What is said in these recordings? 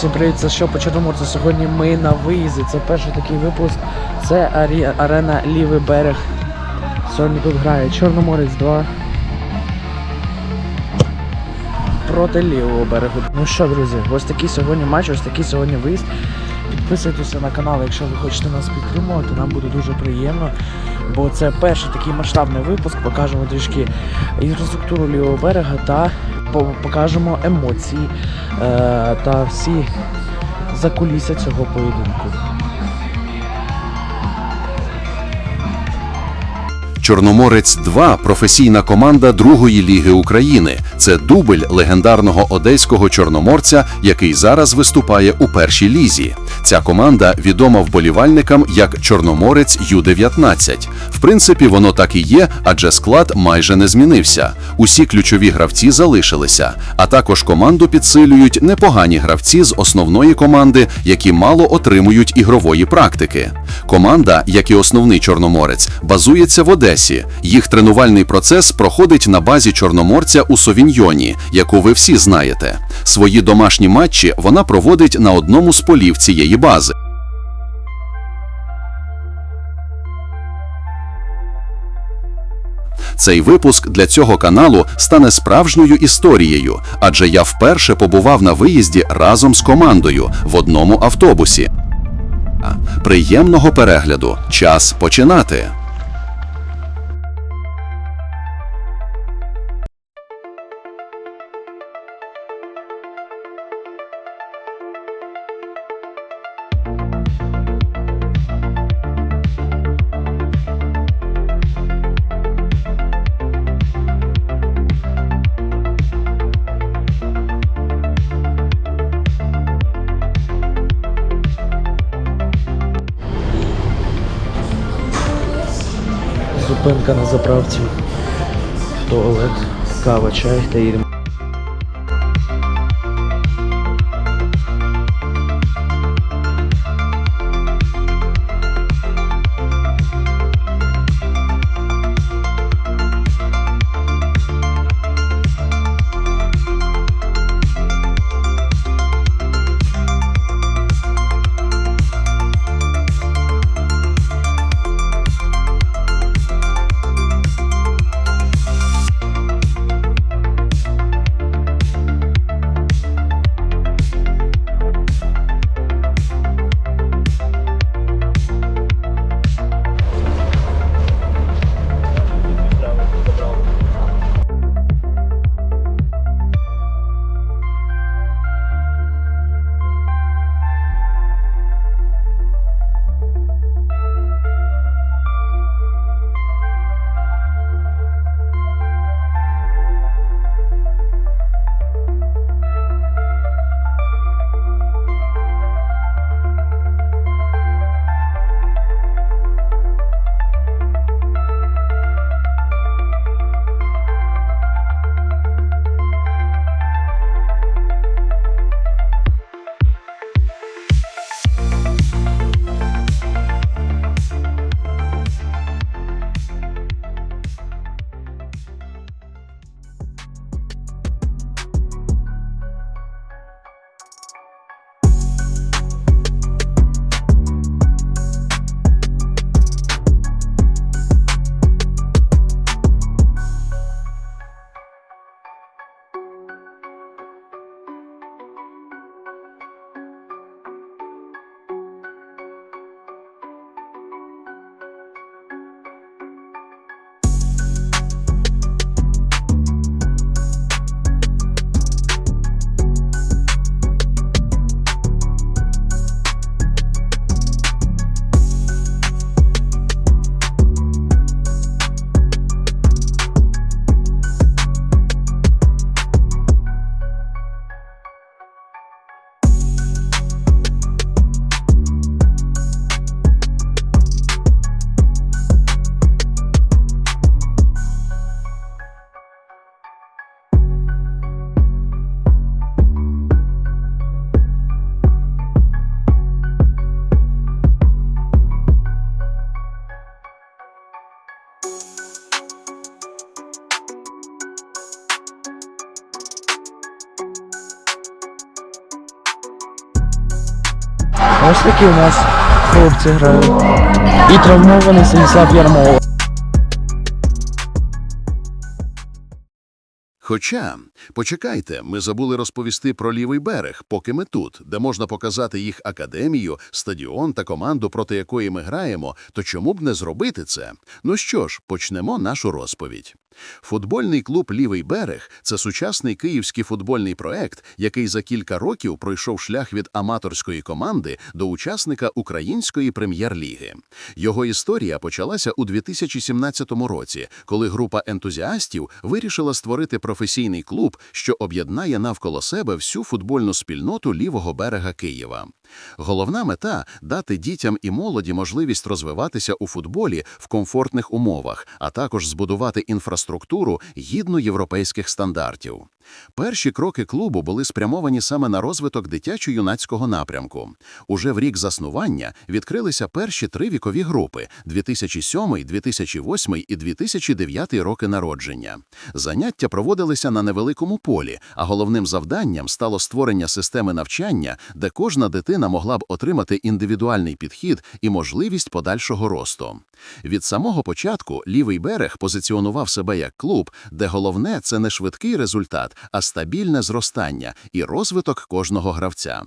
Всім привіт, це що по Чорноморцю. Сьогодні ми на виїзді. Це перший такий випуск. Це арі... арена Лівий берег. Сьогодні тут грає Чорноморець 2 проти лівого берегу. Ну що, друзі, ось такий сьогодні матч, ось такий сьогодні виїзд. Підписуйтеся на канал, якщо ви хочете нас підтримувати, нам буде дуже приємно. Бо це перший такий масштабний випуск. Покажемо трішки інфраструктуру лівого берега та покажемо емоції е, та всі закулісся цього поєдинку. Чорноморець 2 професійна команда другої ліги України. Це дубль легендарного одеського чорноморця, який зараз виступає у першій лізі. Ця команда відома вболівальникам як Чорноморець Ю-19. В принципі, воно так і є, адже склад майже не змінився. Усі ключові гравці залишилися, а також команду підсилюють непогані гравці з основної команди, які мало отримують ігрової практики. Команда, як і основний чорноморець, базується в Одесі. Їх тренувальний процес проходить на базі чорноморця у Совіньйоні, яку ви всі знаєте. Свої домашні матчі вона проводить на одному з полів цієї бази. Цей випуск для цього каналу стане справжньою історією, адже я вперше побував на виїзді разом з командою в одному автобусі. Приємного перегляду. Час починати. Зупинка на заправці. Туалет, кава, чай та їдемо. Ось такі у нас хлопці грають. І травмований Станіслав Ярмолов. Хоча, почекайте, ми забули розповісти про лівий берег, поки ми тут, де можна показати їх академію, стадіон та команду, проти якої ми граємо, то чому б не зробити це? Ну що ж, почнемо нашу розповідь. Футбольний клуб «Лівий берег» – це сучасний київський футбольний проект, який за кілька років пройшов шлях від аматорської команди до учасника Української прем'єр-ліги. Його історія почалася у 2017 році, коли група ентузіастів вирішила створити професійний клуб, що об'єднає навколо себе всю футбольну спільноту лівого берега Києва. Головна мета – дати дітям і молоді можливість розвиватися у футболі в комфортних умовах, а також збудувати інфраструктуру гідну європейських стандартів. Перші кроки клубу були спрямовані саме на розвиток дитячо-юнацького напрямку. Уже в рік заснування відкрилися перші три вікові групи – 2007, 2008 і 2009 роки народження. Заняття проводилися на невеликому полі, а головним завданням стало створення системи навчання, де кожна дитина могла б отримати індивідуальний підхід і можливість подальшого росту. Від самого початку лівий берег позиціонував себе як клуб, де головне це не швидкий результат, а стабільне зростання і розвиток кожного гравця.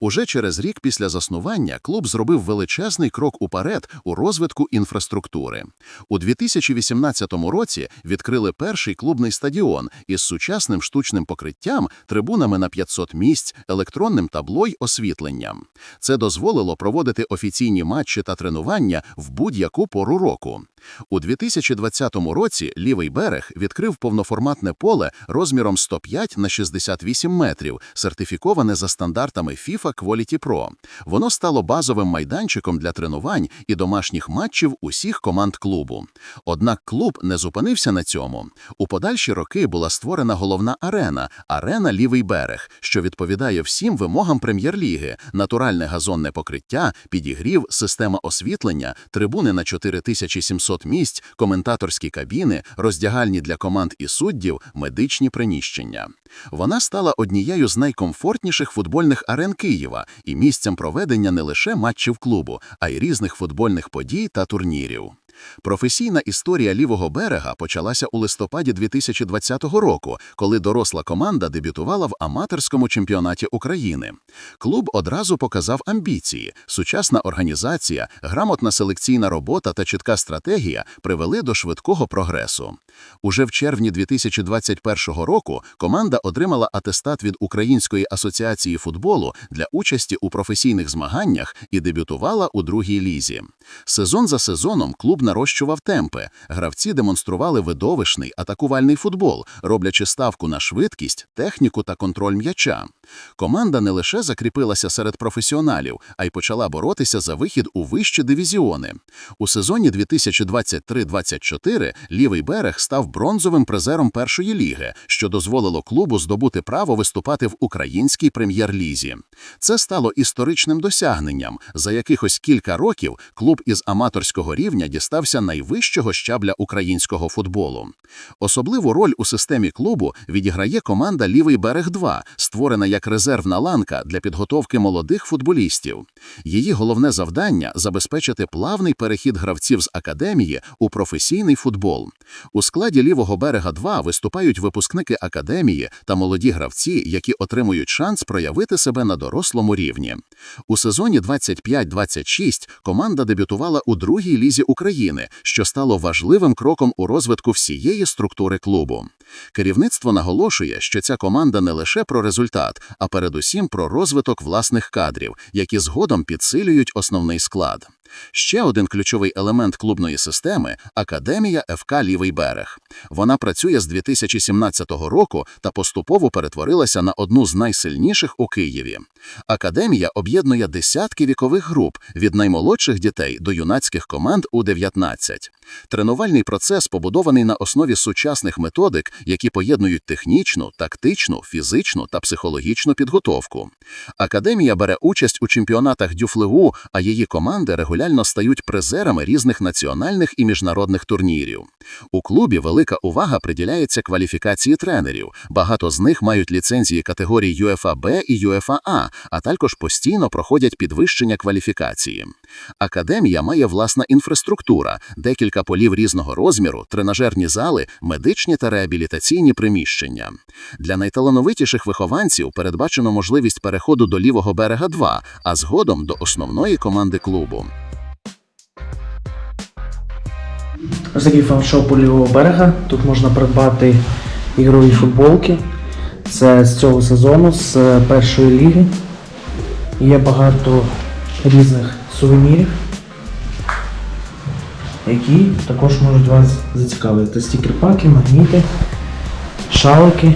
Уже через рік після заснування клуб зробив величезний крок уперед у розвитку інфраструктури. У 2018 році відкрили перший клубний стадіон із сучасним штучним покриттям, трибунами на 500 місць, електронним табло й освітленням. Це дозволило проводити офіційні матчі та тренування в будь-яку пору року. У 2020 році лівий берег відкрив повноформатне поле розміром 105 на 68 метрів, сертифіковане за стандартами FIFA Quality Pro. Воно стало базовим майданчиком для тренувань і домашніх матчів усіх команд клубу. Однак клуб не зупинився на цьому. У подальші роки була створена головна арена – арена Лівий берег, що відповідає всім вимогам прем'єр-ліги, натуральне газонне покриття, підігрів, система освітлення, трибуни на 4700 місць, коментаторські кабіни, роздягальні для команд і суддів, медичні приміщення. Вона стала однією з найкомфортніших футбольних арен Києва і місцем проведення не лише матчів клубу, а й різних футбольних подій та турнірів. Професійна історія лівого берега почалася у листопаді 2020 року, коли доросла команда дебютувала в аматорському чемпіонаті України. Клуб одразу показав амбіції. Сучасна організація, грамотна селекційна робота та чітка стратегія привели до швидкого прогресу. Уже в червні 2021 року команда отримала атестат від Української асоціації футболу для участі у професійних змаганнях і дебютувала у другій лізі. Сезон за сезоном клуб нарощував темпи. Гравці демонстрували видовищний атакувальний футбол, роблячи ставку на швидкість, техніку та контроль м'яча. Команда не лише закріпилася серед професіоналів, а й почала боротися за вихід у вищі дивізіони. У сезоні 2023-24 лівий берег став бронзовим призером першої ліги, що дозволило клубу здобути право виступати в українській прем'єр-лізі. Це стало історичним досягненням. За якихось кілька років клуб із аматорського рівня дістався найвищого щабля українського футболу. Особливу роль у системі клубу відіграє команда Лівий берег 2 створена як резервна ланка для підготовки молодих футболістів. Її головне завдання забезпечити плавний перехід гравців з академії у професійний футбол. У складі лівого берега 2 виступають випускники академії та молоді гравці, які отримують шанс проявити себе на дорослому рівні. У сезоні 25-26 команда дебютувала у другій лізі України, що стало важливим кроком у розвитку всієї структури клубу. Керівництво наголошує, що ця команда не лише про результат, а передусім про розвиток власних кадрів, які згодом підсилюють основний склад. Ще один ключовий елемент клубної системи – Академія ФК «Лівий берег». Вона працює з 2017 року та поступово перетворилася на одну з найсильніших у Києві. Академія об'єднує десятки вікових груп від наймолодших дітей до юнацьких команд у 19. Тренувальний процес побудований на основі сучасних методик які поєднують технічну, тактичну, фізичну та психологічну підготовку. Академія бере участь у чемпіонатах Дюфлегу, а її команди регулярно стають призерами різних національних і міжнародних турнірів. У клубі велика увага приділяється кваліфікації тренерів. Багато з них мають ліцензії категорій ЮЕФА Б і ЮЕФА А, а також постійно проходять підвищення кваліфікації. Академія має власна інфраструктура, декілька полів різного розміру, тренажерні зали, медичні та реабілітаційні приміщення. Для найталановитіших вихованців передбачено можливість переходу до лівого берега 2, а згодом до основної команди клубу. Ось такий фаншоп у лівого берега. Тут можна придбати ігрові футболки. Це з цього сезону, з е, першої ліги. Є багато різних сувенірів, які також можуть вас зацікавити. Стікер-паки, магніти, шалики,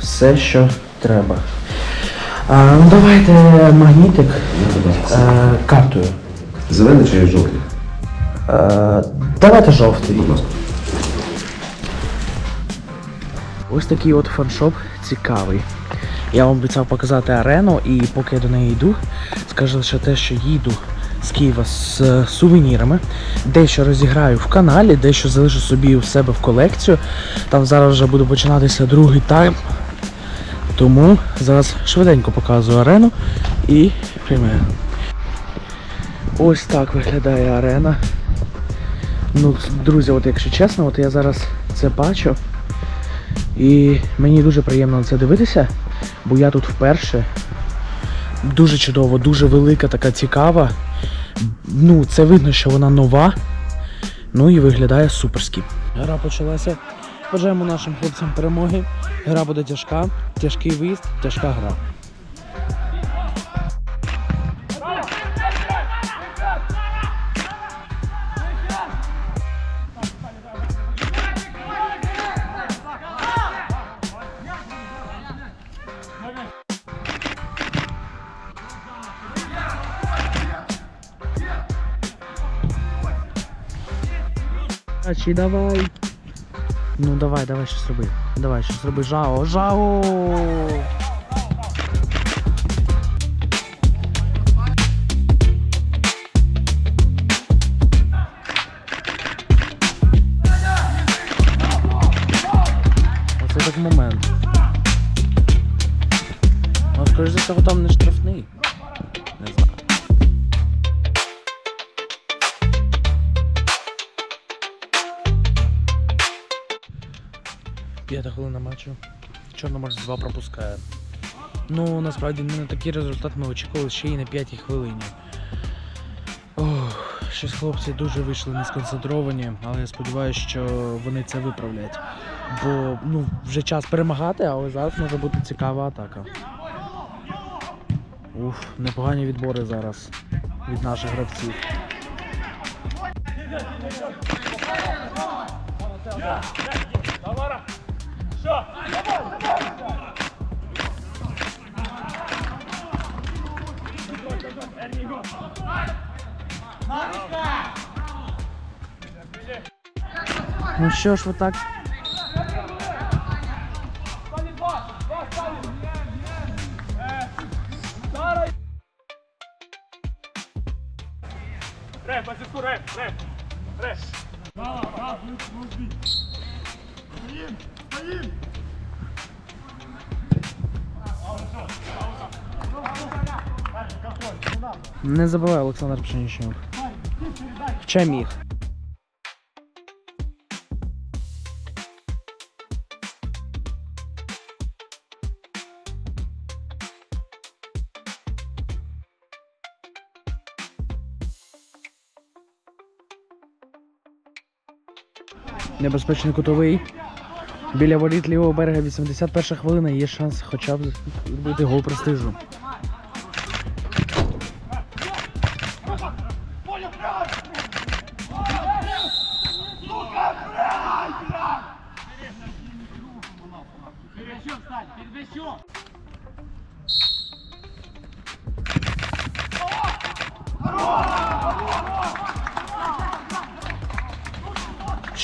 все, що треба. А, ну давайте магнітик е, картою. Зелений чи жовтий? Е, давайте жовтий. Будь ласка. Ось такий от фаншоп цікавий. Я вам обіцяв показати арену, і поки я до неї йду, скажу лише те, що їду з Києва з е, сувенірами. Дещо розіграю в каналі, дещо залишу собі у себе в колекцію. Там зараз вже буде починатися другий тайм. Тому зараз швиденько показую арену і приймаю. Ось так виглядає арена. Ну, друзі, от якщо чесно, от я зараз це бачу. І мені дуже приємно на це дивитися, бо я тут вперше. Дуже чудово, дуже велика, така цікава. Ну, це видно, що вона нова. Ну і виглядає суперськи. Гра почалася. Бажаємо нашим хлопцям перемоги. Гра буде тяжка, тяжкий виїзд, тяжка гра. Ачі, давай. Ну давай, давай щось роби. Давай щось роби. Жао, жао. Оце так момент. Ну, скоріш за всього, там не штрафний. Хвилина матчу. Чорноморськ 2 пропускає. Ну, насправді не на такий результат ми очікували ще й на п'ятій хвилині. Ох, щось хлопці дуже вийшли несконцентровані, але я сподіваюся, що вони це виправлять. Бо ну, вже час перемагати, але зараз може бути цікава атака. Уф, непогані відбори зараз від наших гравців. Ну що ж ви так? Не забувай Олександр Пшенічнюк. Хоча міг. Небезпечний кутовий. Біля воріт лівого берега 81 хвилина. Є шанс хоча б зробити гол престижу.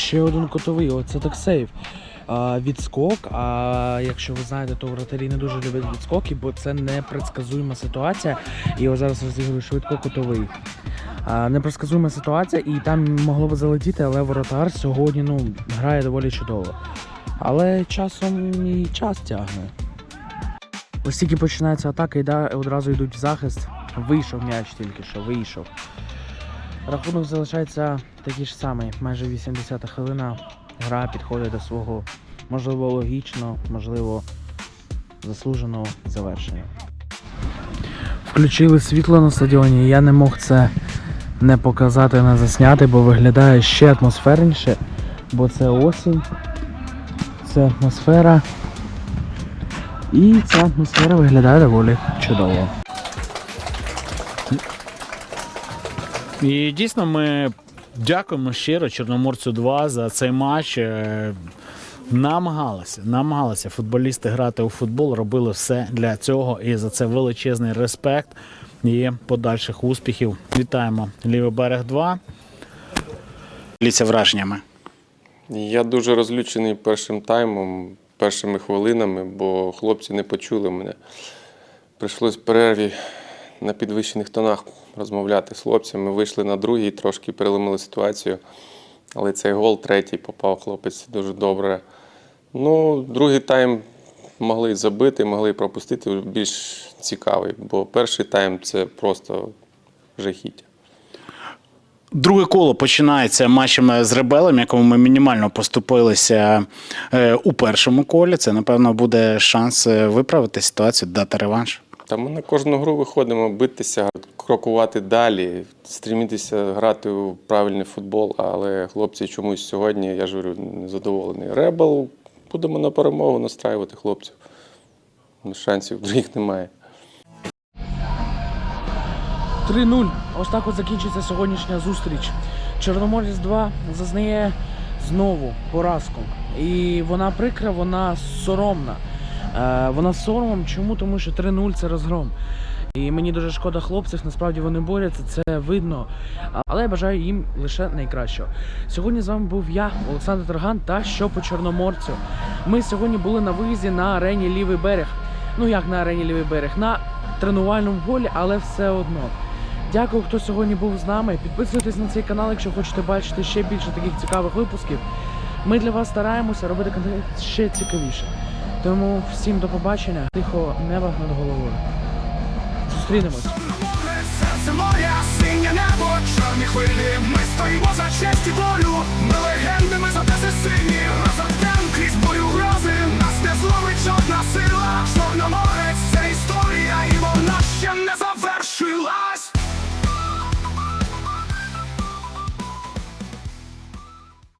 Ще один котовий, оце так сейв. а, відскок. А якщо ви знаєте, то вратарі не дуже люблять відскоки, бо це непредсказуема ситуація. І ось зараз розіграю швидко кутовий. А, непредсказуема ситуація, і там могло б залетіти, але воротар сьогодні ну, грає доволі чудово. Але часом і час тягне. Ось тільки починається атака, і да, одразу йдуть в захист. Вийшов м'яч тільки що, вийшов. Рахунок залишається такий ж самий, майже 80-та хвилина. Гра підходить до свого, можливо, логічно, можливо, заслуженого завершення. Включили світло на стадіоні, я не мог це не показати, не засняти, бо виглядає ще атмосферніше, бо це осінь, це атмосфера. І ця атмосфера виглядає доволі чудово. І дійсно ми дякуємо щиро Чорноморцю 2 за цей матч. Е, Намагалися, намагалися футболісти грати у футбол, робили все для цього і за це величезний респект і подальших успіхів. Вітаємо Лівий берег 2. Діліться враженнями. Я дуже розлючений першим таймом, першими хвилинами, бо хлопці не почули мене. Прийшлось перерві на підвищених тонах розмовляти з хлопцями. Вийшли на другий, трошки переломили ситуацію. Але цей гол третій попав хлопець дуже добре. Ну, другий тайм могли забити, могли пропустити більш цікавий, бо перший тайм це просто жахіття. Друге коло починається матчем з ребелем, якому ми мінімально поступилися е, у першому колі. Це, напевно, буде шанс е, виправити ситуацію, дати реванш. Та ми на кожну гру виходимо битися, крокувати далі, стрімітися грати у правильний футбол. Але хлопці чомусь сьогодні, я ж говорю, не задоволений. Ребел, будемо на перемогу настраювати хлопців. Шансів других немає. 3-0. Ось так от закінчиться сьогоднішня зустріч. Чорноморець 2 зазнає знову поразку. І вона прикра, вона соромна. Е, вона з соромом. Чому? Тому що 3-0 це розгром. І мені дуже шкода хлопців, насправді вони борються, це видно. Але я бажаю їм лише найкращого. Сьогодні з вами був я, Олександр Тарган, та що по Чорноморцю. Ми сьогодні були на виїзді на арені Лівий берег. Ну як на арені Лівий берег? На тренувальному полі, але все одно. Дякую, хто сьогодні був з нами. Підписуйтесь на цей канал, якщо хочете бачити ще більше таких цікавих випусків. Ми для вас стараємося робити контент ще цікавіше. Тому всім до побачення, тихо неба над головою. Зустрінемось. Це моря, синє небо, чорні хвилі. Ми стоїмо за честь і волю. Ми легенди, ми за тези сині. Розоптем крізь бою грози. Нас не зловить жодна сила. Чорноморець, це історія, і вона ще не завершила.